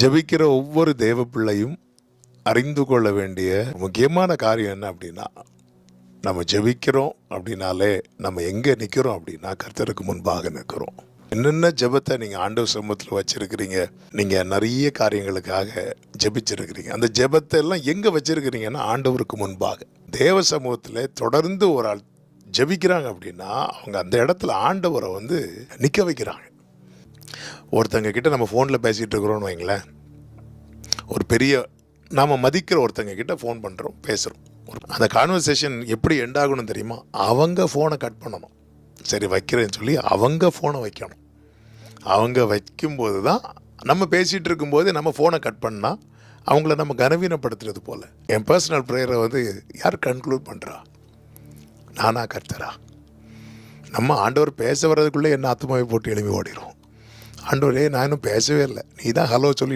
ஜெபிக்கிற ஒவ்வொரு தேவ பிள்ளையும் அறிந்து கொள்ள வேண்டிய முக்கியமான காரியம் என்ன அப்படின்னா நம்ம ஜெபிக்கிறோம் அப்படின்னாலே நம்ம எங்கே நிற்கிறோம் அப்படின்னா கர்த்தருக்கு முன்பாக நிற்கிறோம். என்னென்ன ஜெபத்தை நீங்கள் ஆண்டவர் சமூகத்தில் வச்சுருக்கிறீங்க நீங்கள் நிறைய காரியங்களுக்காக ஜெபிச்சிருக்கிறீங்க. அந்த ஜெபத்தை எல்லாம் எங்கே வச்சுருக்கிறீங்கன்னா ஆண்டவருக்கு முன்பாக. தேவ சமூகத்தில் தொடர்ந்து ஒரு ஆள் ஜெபிக்கிறாங்க அப்படின்னா அவங்க அந்த இடத்துல ஆண்டவரை வந்து நிற்க வைக்கிறாங்க. ஒருத்தங்க கிட்ட நம்ம ஃபோனில் பேசிகிட்டு இருக்கிறோன்னு வைங்களேன். ஒரு பெரிய நாம் மதிக்கிற ஒருத்தங்க கிட்ட ஃபோன் பண்ணுறோம் பேசுகிறோம் அந்த கான்வர்சேஷன் எப்படி எண்ட் ஆகணும் தெரியுமா? அவங்க ஃபோனை கட் பண்ணணும். சரி வைக்கிறேன்னு சொல்லி அவங்க ஃபோனை வைக்கணும். அவங்க வைக்கும்போது தான் நம்ம பேசிகிட்டு இருக்கும்போது நம்ம ஃபோனை கட் பண்ணால் அவங்கள நம்ம கனவீனப்படுத்துறது போல். என் பர்சனல் ப்ரேயரை வந்து யார் கன்க்ளூட் பண்ணுறா நானா கர்த்தரா? நம்ம ஆண்டவர் பேச வர்றதுக்குள்ளே என்ன ஆத்மாவை போட்டு எழுப்பி ஓடிடும் ஆண்டவரே நான் இன்னும் பேசவே இல்லை. நீ தான் ஹலோ சொல்லி